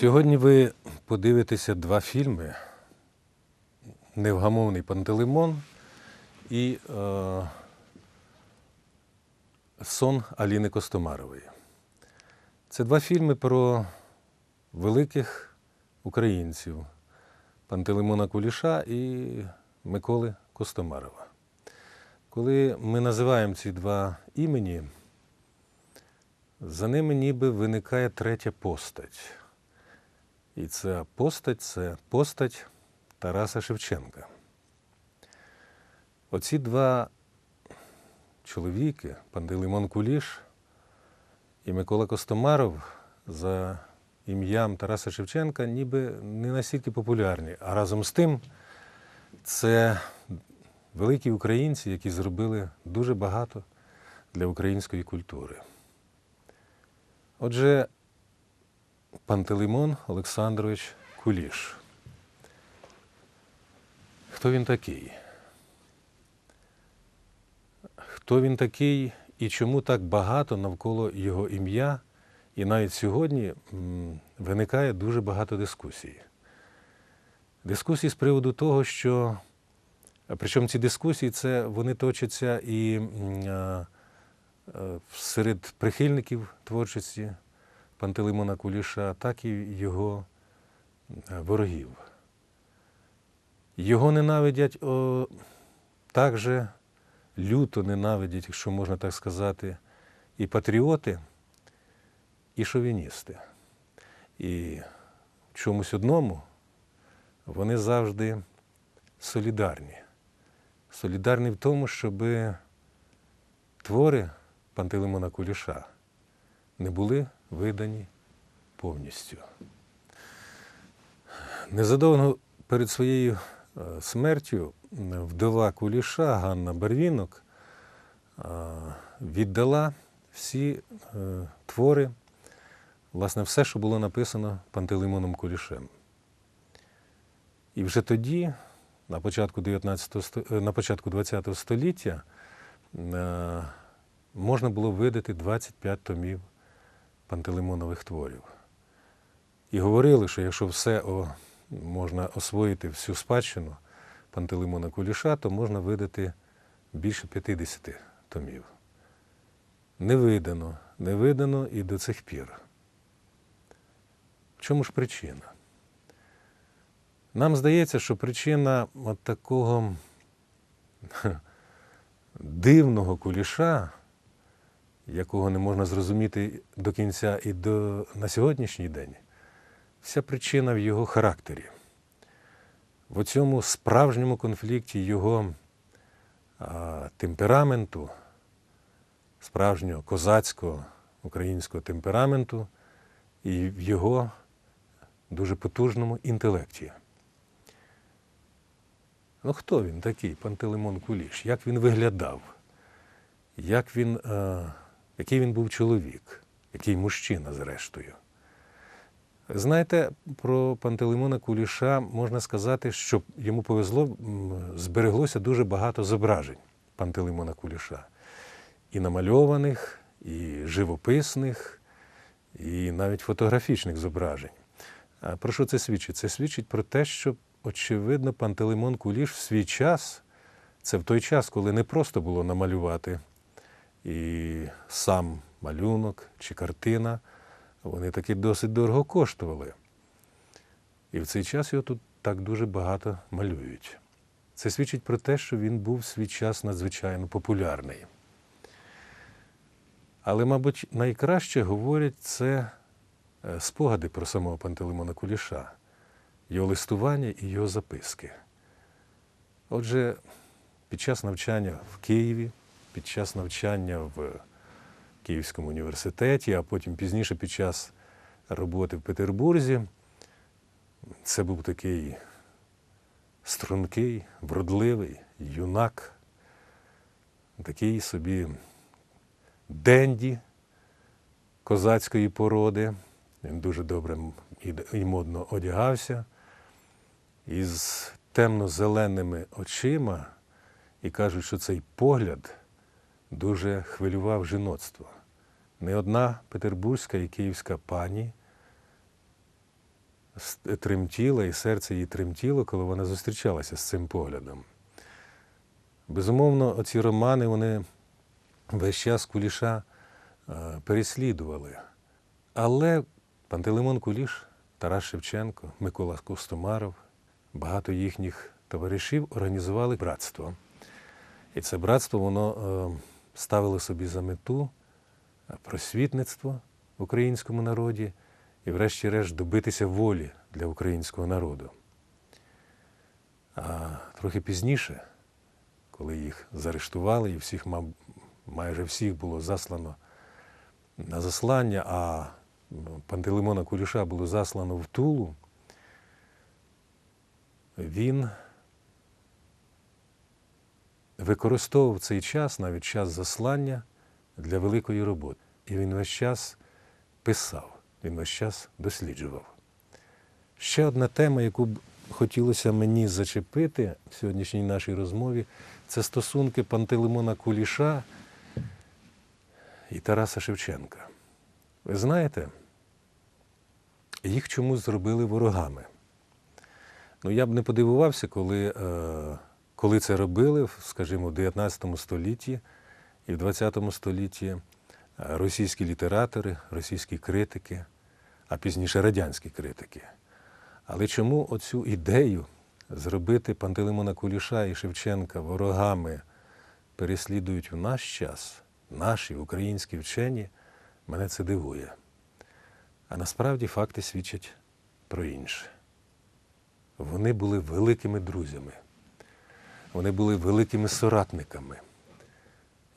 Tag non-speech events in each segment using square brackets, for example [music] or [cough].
Сьогодні ви подивитеся два фільми Невгамовний Пантелеймон і е, Сон Аліни Костомарової. Це два фільми про великих українців Пантелеймона Куліша і Миколи Костомарова. Коли ми називаємо ці два імені, за ними ніби виникає третя постать. І ця постать це постать Тараса Шевченка. Оці два чоловіки, Пантелеймон Куліш і Микола Костомаров, за ім'ям Тараса Шевченка, ніби не настільки популярні. А разом з тим це великі українці, які зробили дуже багато для української культури. Отже, Пантелеймон Олександрович Куліш. Хто він такий? Хто він такий і чому так багато навколо його ім'я? І навіть сьогодні виникає дуже багато дискусій. Дискусій з приводу того, що причому ці дискусії це вони точаться і е, серед прихильників творчості Пантелеймона Куліша, так і його е, ворогів. Його ненавидять о, так же люто ненавидять, якщо можна так сказати, і патріоти, і шовіністи. І в чомусь одному вони завжди солідарні. Солідарні в тому, щоб твори Пантелеймона Куліша не були видані повністю. Незадовго перед своєю е, смертю вдова Куліша Ганна Барвінок е, віддала всі е, твори, власне, все, що було написано Пантелеймоном Кулішем. І вже тоді, на початку 19 е, на початку ХХ століття, можна було видати 25 томів Пантелеймонових творів. І говорили, що якщо все о, можна освоїти всю спадщину Пантелеймона Куліша, то можна видати більше 50 томів. Не видано, не видано і до цих пір. В чому ж причина? Нам здається, що причина от такого [laughs] дивного куліша, якого не можна зрозуміти до кінця і до, на сьогоднішній день, вся причина в його характері, в цьому справжньому конфлікті його а, темпераменту, справжнього козацького українського темпераменту і в його дуже потужному інтелекті. Ну, хто він такий, Пантелеймон Куліш? Як він виглядав? Як він, е, який він був чоловік, який мужчина, зрештою? Знаєте, про Пантелеймона Куліша можна сказати, що йому повезло, збереглося дуже багато зображень Пантелеймона Куліша. І намальованих, і живописних, і навіть фотографічних зображень. А про що це свідчить? Це свідчить про те, що, очевидно, Пантелеймон Куліш в свій час, це в той час, коли не просто було намалювати і сам малюнок чи картина, вони таки досить дорого коштували. І в цей час його тут так дуже багато малюють. Це свідчить про те, що він був в свій час надзвичайно популярний. Але, мабуть, найкраще говорять це е, спогади про самого Пантелеймона Куліша, його листування і його записки. Отже, під час навчання в Києві, під час навчання в Київському університеті, а потім пізніше під час роботи в Петербурзі, це був такий стрункий, вродливий юнак, такий собі денді козацької породи. Він дуже добре і модно одягався, із темно-зеленими очима, і кажуть, що цей погляд дуже хвилював жіноцтво. Не одна петербурзька і київська пані тремтіла, і серце її тремтіло, коли вона зустрічалася з цим поглядом. Безумовно, оці романи вони весь час Куліша е, переслідували. Але Пантелеймон Куліш, Тарас Шевченко, Микола Костомаров, багато їхніх товаришів організували братство. І це братство воно ставило собі за мету е, просвітництво в українському народі і, врешті-решт, добитися волі для українського народу. А трохи пізніше, коли їх заарештували, і всіх, майже всіх було заслано на заслання, а Пантелеймона Куліша було заслано в Тулу, він використовував цей час, навіть час заслання, для великої роботи. І він весь час писав, він весь час досліджував. Ще одна тема, яку б хотілося мені зачепити в сьогоднішній нашій розмові, це стосунки Пантелеймона Куліша і Тараса Шевченка. Ви знаєте, їх чомусь зробили ворогами. Ну, я б не подивувався, коли, е, коли це робили, скажімо, в 19 столітті і в 20 столітті е, російські літератори, російські критики, а пізніше радянські критики. Але чому оцю ідею зробити Пантелеймона Куліша і Шевченка ворогами переслідують в наш час, наші українські вчені, мене це дивує. А насправді факти свідчать про інше. Вони були великими друзями, вони були великими соратниками.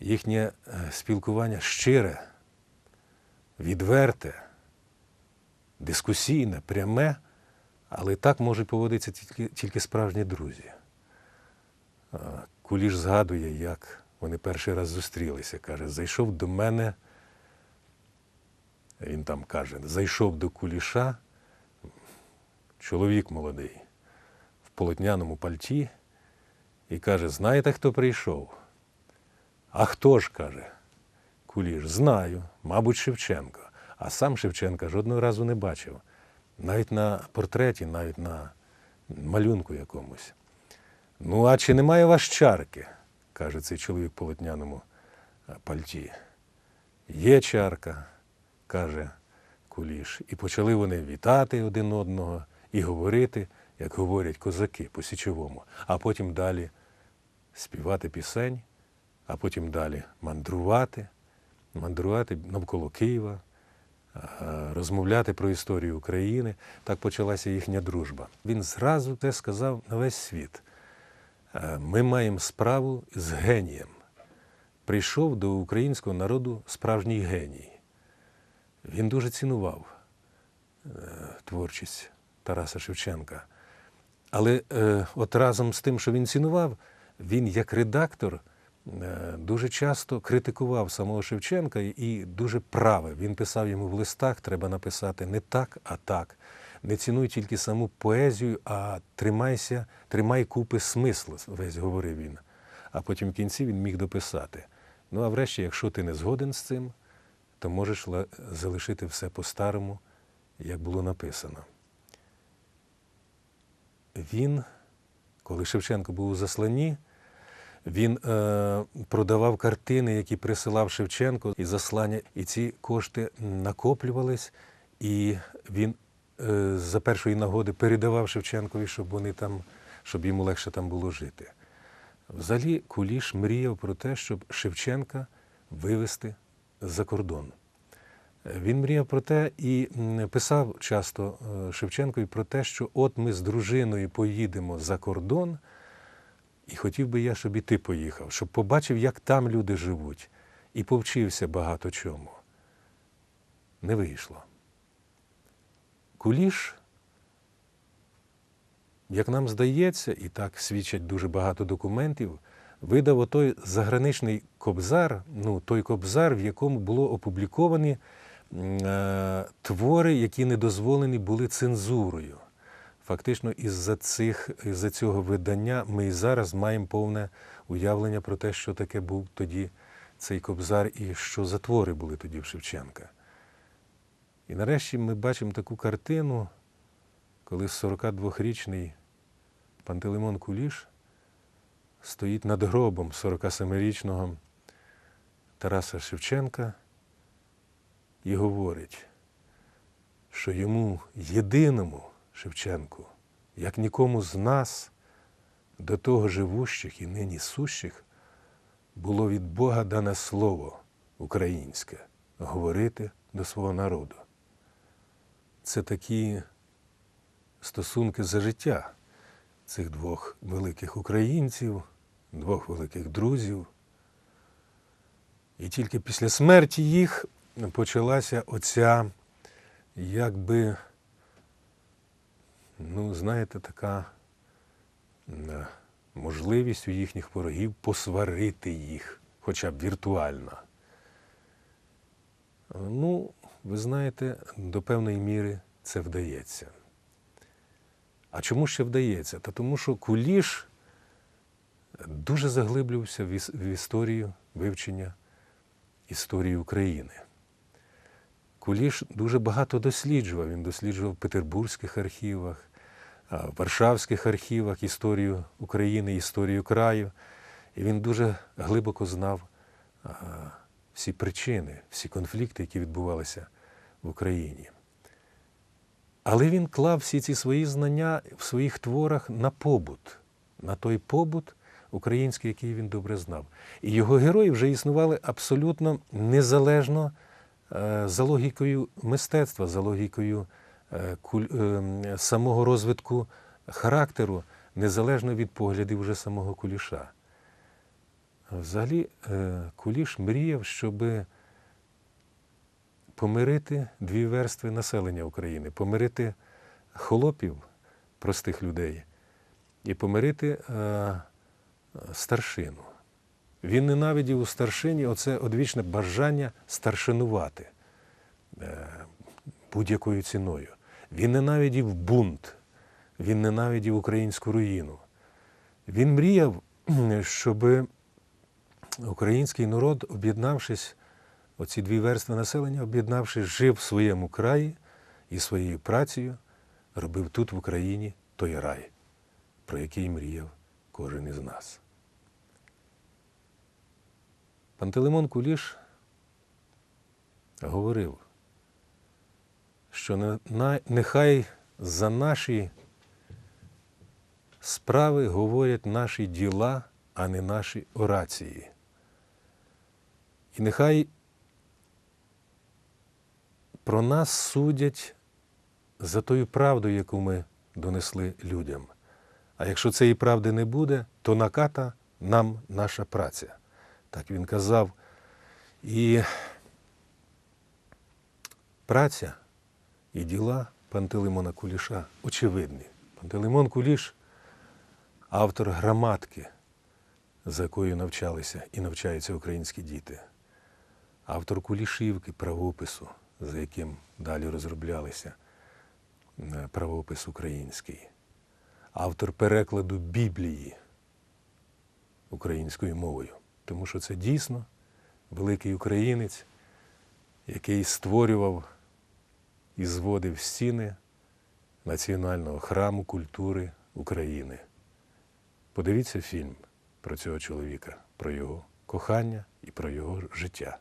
Їхнє е, спілкування щире, відверте, дискусійне, пряме, але так можуть поводитися тільки, тільки справжні друзі. Е, Куліш згадує, як вони перший раз зустрілися. Каже, зайшов до мене, він там каже, зайшов до куліша чоловік молодий в полотняному пальті і каже: знаєте, хто прийшов? А хто ж каже? Куліш, знаю, мабуть, Шевченко. А сам Шевченка жодного разу не бачив. Навіть на портреті, навіть на малюнку якомусь. Ну, а чи немає у вас чарки? каже цей чоловік в полотняному е, пальті. Є чарка, каже Куліш. І почали вони вітати один одного і говорити, як говорять козаки по січовому, а потім далі співати пісень, а потім далі мандрувати, мандрувати навколо Києва, розмовляти про історію України. Так почалася їхня дружба. Він зразу те сказав на весь світ. Ми маємо справу з генієм. Прийшов до українського народу справжній геній. Він дуже цінував е, творчість Тараса Шевченка. Але е, от разом з тим, що він цінував, він як редактор е, дуже часто критикував самого Шевченка і- дуже правив. Він писав йому в листах, треба написати не так, а так. Не цінуй тільки саму поезію, а тримайся, тримай купи смислу, весь говорив він. А потім в кінці він міг дописати. Ну а врешті, якщо ти не згоден з цим, то можеш залишити все по-старому, як було написано. Він, коли Шевченко був у засланні, він е, продавав картини, які присилав Шевченко і заслання, і ці кошти накоплювались, і він е, за першої нагоди передавав Шевченкові, щоб вони там, щоб йому легше там було жити. Взагалі, Куліш мріяв про те, щоб Шевченка вивезти за кордон. Він мріяв про те і писав часто е, Шевченкові про те, що от ми з дружиною поїдемо за кордон, і хотів би я, щоб і ти поїхав, щоб побачив, як там люди живуть, і повчився багато чому. Не вийшло. Куліш, як нам здається, і так свідчать дуже багато документів, видав отой заграничний кобзар, ну, той кобзар, в якому було опубліковані е, твори, які не дозволені були цензурою. Фактично, із-за цих, із-за цього видання ми і зараз маємо повне уявлення про те, що таке був тоді цей кобзар і що за твори були тоді в Шевченка. І нарешті ми бачимо таку картину, коли 42-річний Пантелеймон Куліш стоїть над гробом 47-річного Тараса Шевченка і говорить, що йому єдиному Шевченку, як нікому з нас, до того живущих і нині сущих, було від Бога дане слово українське говорити до свого народу. Це такі стосунки за життя цих двох великих українців, двох великих друзів. І тільки після смерті їх почалася оця, якби, ну, знаєте, така е, можливість у їхніх ворогів посварити їх, хоча б віртуально. Ну, ви знаєте, до певної міри це вдається. А чому ще вдається? Та тому що Куліш дуже заглиблювався в історію вивчення історії України. Куліш дуже багато досліджував. Він досліджував в Петербурзьких архівах, в Варшавських архівах історію України, історію краю. І він дуже глибоко знав всі причини, всі конфлікти, які відбувалися в Україні. Але він клав всі ці свої знання в своїх творах на побут, на той побут український, який він добре знав. І його герої вже існували абсолютно незалежно е, за логікою мистецтва, за логікою е, е, самого розвитку характеру, незалежно від поглядів вже самого Куліша. Взагалі, е, Куліш мріяв, щоби помирити дві верстви населення України, помирити холопів, простих людей, і помирити е, старшину. Він ненавидів у старшині оце одвічне бажання старшинувати е, будь-якою ціною. Він ненавидів бунт, він ненавидів українську руїну. Він мріяв, щоб український народ, об'єднавшись, оці дві верстви населення, об'єднавшись, жив в своєму краї і своєю працею робив тут, в Україні, той рай, про який мріяв кожен із нас. Пантелеймон Куліш говорив, що нехай за наші справи говорять наші діла, а не наші орації. І нехай про нас судять за тою правдою, яку ми донесли людям. А якщо цієї правди не буде, то наката нам наша праця. Так він казав. І праця і діла Пантелеймона Куліша очевидні. Пантелеймон Куліш автор граматки, за якою навчалися і навчаються українські діти, автор Кулішівки правопису, за яким далі розроблялися е, правопис український, автор перекладу Біблії українською мовою. Тому що це дійсно великий українець, який створював і зводив стіни національного храму культури України. Подивіться фільм про цього чоловіка, про його кохання і про його життя.